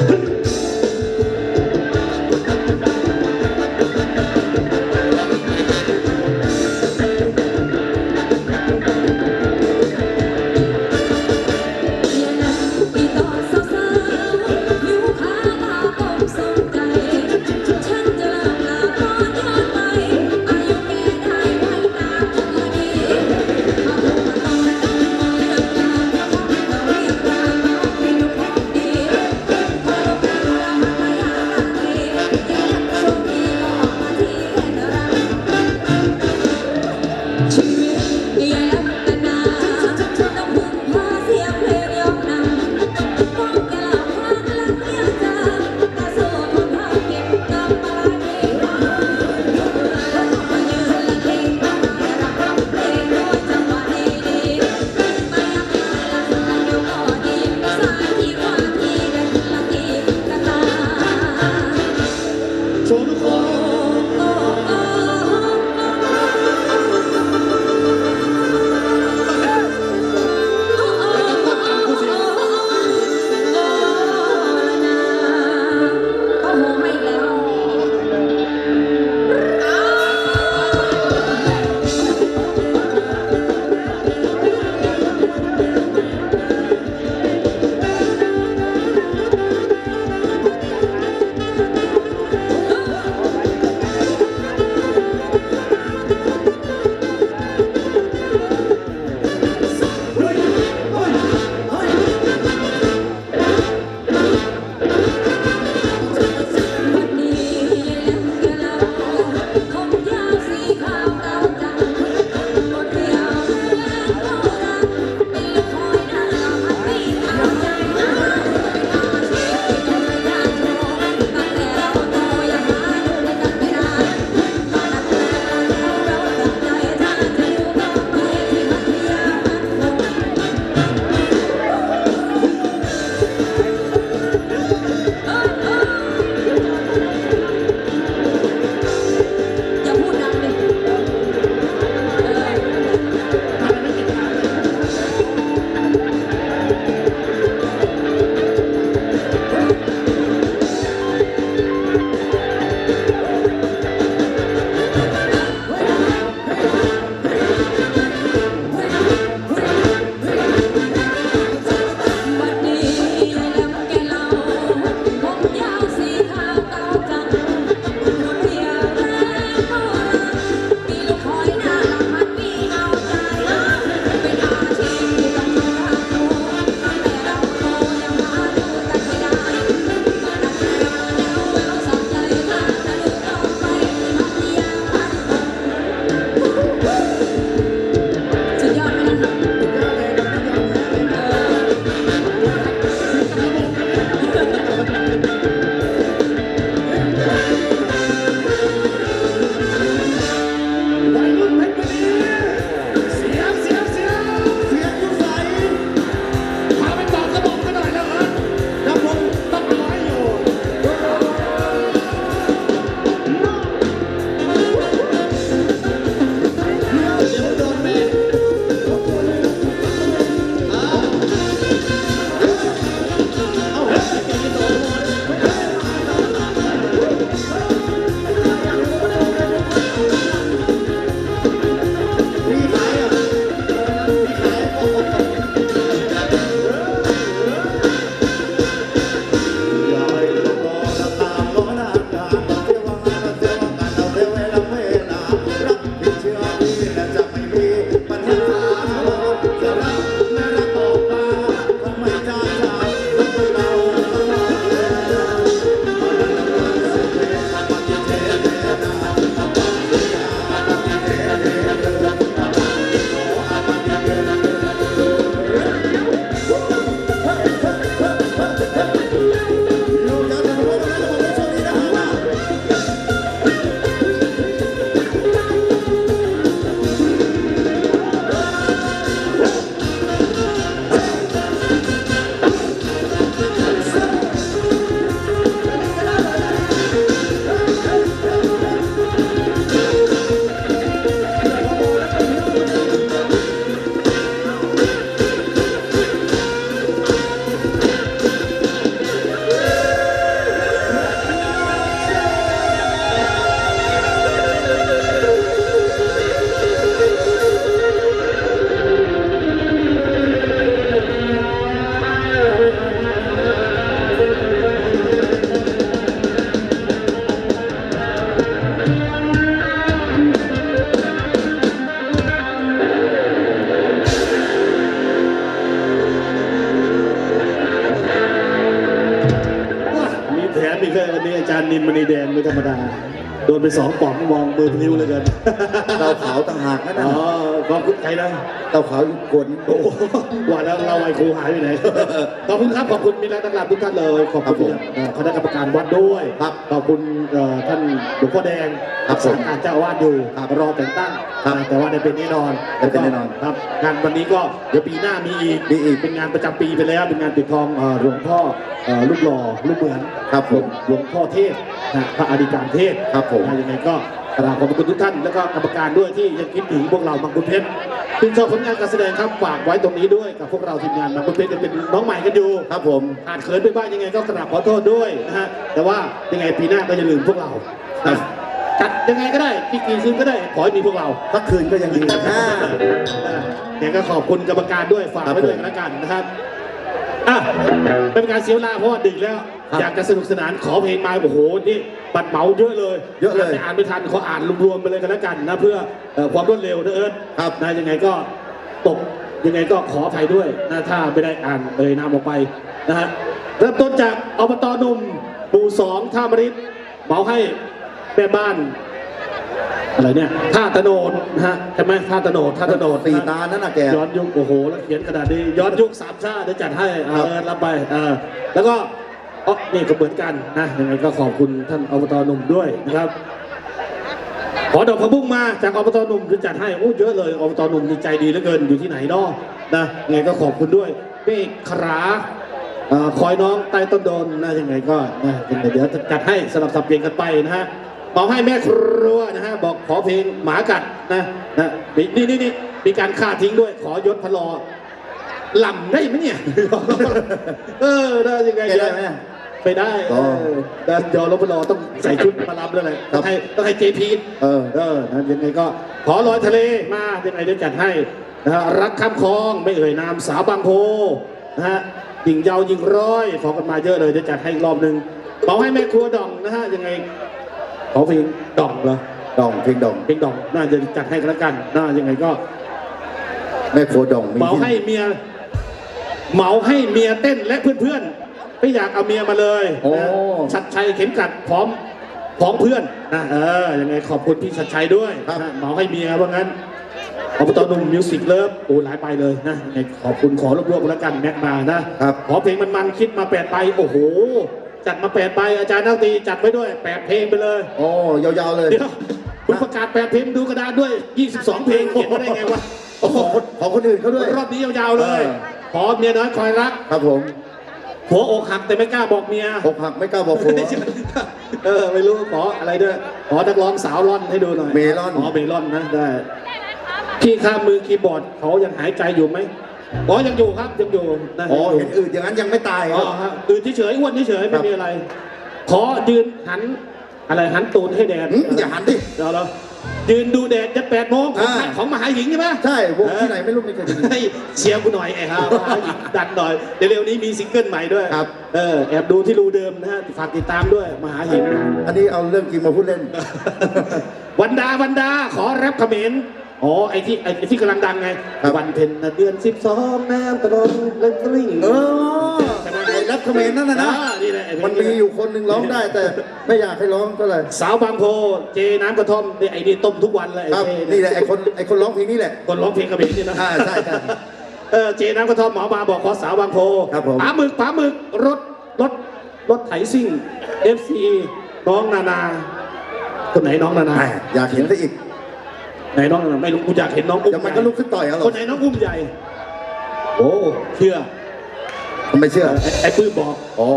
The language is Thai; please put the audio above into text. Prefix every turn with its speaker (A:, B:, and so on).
A: Ha ชี กเลยวันนี้อาจารย์นินม
B: ณีแดงไม่ธรรมดา ดนไปสองป๋องมองมือพลิ้วเลยกัน
C: เตาเผาต่างหากนะ
B: อ๋
C: นะ
B: อขอบคุณใครนะ
C: เตาเผาอยู่กวน
B: โอ้โหว่าแล้วเราไอ้ครูหายไปไหนขอบคุณครับขอบคุณมิตรนักลาทุกท่านเลยขอบคุณเอ่อคณะกรรมการวัดด้วย
C: ครับ
B: ขอบคุณเอ่อท่านหลวงพ่อแดง
C: ครับ
B: รักษาการเจ้าอาวาสอยู่
C: ครับ
B: รอแต่งตั้ง
C: ครับ
B: แต่ว่าได้เป็นแน่นอน
C: ได้เป็นแน่นอน
B: ครับงานวันนี้ก็เดี๋ยวปีหน้ามีอีก
C: มีอีก
B: เป็นงานประจำปีไปแล้วเป็นงานปิดทองเอ่อหลวงพ่อเอ่อลูกหล่อลูกเหมือน
C: ครับผม
B: หลวงพ่อเทศนะพระอธิการเทศ
C: ครับผม
B: นะยังไงก็กราบขอบคุณทุกท่าน แล้วก็กรรมการด้วยที่ยังคิดถึงพวกเราบางคุณเพชรชื่นชอบผลงานการแสดงครับฝากไว้ตรงนี้ด้วยกับพวกเราทีมงานบางคุณเพชรยังเป็นน้องใหม่กันอยู่
C: ครับผม
B: อาจเขินไปบ้างยังไงก็กราบขอโทษด้วยนะฮะแต่ว่ายังไงปีหน้าก็อย่าลืมพวกเรา
C: ครั
B: นะ
C: บ
B: จัดยังไงก็ได้กี่กี่คืนก็ได้ขอให้มีพวกเรา
C: สักคืนก็ยังดีนะ
B: เนี่ยก็ขอบคุณกรรมการด้วยฝากไว้ด้วยกันแล้วกันนะครับอะไม่เป็นการเสียเวลาเพราะว่าดึกแล้ว
C: ครับ
B: อยากจะสนุกสนานขอเพลงมาโอ้โหนี่บัตรเหมาเยอะเลย
C: เยอะเลย
B: แต่อ่านไม่ทันขออ่านรวมๆไปเลยกันแล้วกันนะเพื่อเอ่อความรวดเร็วนะเอิร์ธ
C: ครับ
B: นะยังไงก็ตกยังไงก็ขออภัยด้วยนะถ้าไม่ได้อ่านเอ่ยนามออกไปนะฮะเริ่มต้นจากอบตหนุ่มหมู่สองท่ามริดเหมาให้แม่บ้านอะไรเนี่ยท่าตะโนดนะฮะใช่ไหมท่าตะโนดท่าตะโนด
C: สี่ตานั่นน่ะแก
B: ย้อนยุคโอ้โหแล้วเขียนขนาดนี้ย้อนยุคสามชาติเดี๋ยวจัดให้เอ
C: ครับ
B: อรับไปเออแล้วก็ อ๋อนี่ก็เหมือนกันนะยังไงก็ขอบคุณท่านอบตหนุ่มด้วยนะครับ ขอดอกพะบุ้งมาจากอบตหนุ่มที่จัดให้โอ้เยอะเลยอบตหนุ่มนี่ใจดีเหลือเกินอยู่ที่ไหนเนาะนะยังไงก็ขอบคุณด้วยเมฆขราคอยน้องใต้ต้นโดนนะยังไงก็นะเดี๋ยวจัดให้สลับสับเปลี่ยนกันไปนะฮะบอกให้แม่ครัวนะฮะบอกขอเพลงหมากัดนะนะนี่นี่นี่นี่มีการฆ่าทิ้งด้วยขอยศพลอ ลำได้ไหมเนี่ย เออได้ยังไง
C: แกได้ไหม
B: ไปได้เออแต่ยอรบรอต้องใส่ชุดมารับแล้วเลย
C: ครั
B: ต้อบงให้ต้องให้เจพี
C: เออ
B: เออนะยังไงก็ขอลอยทะเลมายังไงเดี๋ยวจัดให้นะฮะรักข้ามคลองไม่เอ่ยนามสาวบางโพนะฮะยิงเยาวยิงร้อยขอกันมาเยอะเลยเดี๋ยวจัดให้อีกรอบหนึ่งขอให้แม่ครัวดองนะฮะยังไงขอเพลงดองเหรอ
C: ดองเพลงดอง
B: เพลงดองน่าจะจัดให้กันแล้วกันน่ายังไงก็
C: แม่โคดองมี
B: เหมาให้เมีย เหมาให้เมียเต้นและเพื่อนๆ ไม่อยากเอาเมียมาเลย
C: โอ้
B: นะชัดชัยเข็มกัดพร้อมพร้อมเพื่อนนะเออยังไงขอบคุณพี่ชัดชัยด้วยนะเหมาให้เมียว่างั้นอบตหนุ่มมิวสิกเลิฟโอ้หลายไปเลยนะยังไงขอบคุณขอรวบรวมกันแล้วกันแม็กมานะครับ ขอเพลงมันๆคิดมาแปดไปโอ้โห จัดมาแปดไปอาจารย์นักดนตรีจัดไปด้วยแปดเพลงไปเลย
C: โอ้ยาวๆเลย
B: เดี๋ยวคุณประกาศแปดเพลงดูกระดานด้วย 22 เพลงเขียนมาได้ไงวะ
C: โอ้โหของคนอื่นเขาด้วย
B: รอบนี้ยาวๆเลย
C: เออ
B: ขอเมียน้อยคอยรัก
C: ครับผม
B: หัวอกหักแต่ไม่กล้าบอกเมีย
C: อกหักไม่กล้าบอกผัว
B: เออไม่รู้ขออะไรด้วยขอนักร้องสาวร่อนให้ดูหน่อย
C: เมลอน
B: อ๋อเมลอนนะได้พี่ข้ามมือคีย์บอร์ดเขายังหายใจอยู่ไหมอ๋อยังอยู่ครับยังอยู่นะ
C: อ๋อ
B: ยัง
C: เห็นอื่นอย่างนั้นยังไม่ตายเหร
B: อ๋
C: อ
B: อฮะตื่นเฉยๆอ้วนเฉยๆ
C: ครั
B: ไม่
C: บ
B: มีอะไร ขอยืนหัน อะไรหันตูนให้แดด
C: หืมอย่าหันดิ
B: เดี๋ยวเรายืนดูแดดจะแปดโมงของ
C: อ่า
B: ของมหาหญิงใช่ไหม
C: ใช่วงที่ไหนไม่รู้มีใครจะดี
B: ให้เชียร์กูหน่อยไอ้ฮะมหาหญิงดันหน่อยเดี๋ยวเร็วนี้มีซิงเกิลใหม่ด้วย
C: ครับ
B: เออแอบดูที่รูเดิมนะฮะฝากติดตามด้วยมหาหญิง
C: อันนี้เอาเรื่องจริงมาพูดเล่น
B: วันดาวันดาขอแรปเขมรอ๋อไอ้ที่ไอ้ที่กำลังดังไง
C: ครับ
B: วันเพ็ญเดือนสิบสองน้ำตะลนเล่นตลิ่ง
C: เออไอ้รับเขมรนั่นนะนะ
B: อ่านี่ แหละไอ้เพลง
C: มันมีอยู่คนหนึ่งร้องได้แต่ไม่อยากให้ร้องก็เลย
B: สาวบางโพเจน้ำกระท่อมนี่ไอ้นี่ต้มทุกวันเลย
C: ครับ
B: ไอ้เจ
C: นี่แหละไอ้คนไอ้คนร้องเพลงนี้แหละ
B: คนร้องเพลงเขมรนี่นะ
C: อ่าใช่ใช่
B: เออเจน้ำกระท่อมหมอมาบอกขอสาวบางโพ
C: ครับผม
B: ปลาหมึกปลาหมึกรถรถรถไถซิ่ง FC น้องนานาคนไหนน้องนานา
C: แหม่อยากเห็นซะอีก
B: ไหนน้องนานาไม่รู้กูอยากเห็นน้องอุ้ม
C: เดี๋ยวมันก็ลุกขึ้นต่อยเอาหร
B: ค
C: อน
B: ไหนน้องอุ้มใหญ่ โอ้เชื่อ
C: ผมไม่เชื่อ
B: ไอ้ไอ้ปื้มบอก
C: อ๋อ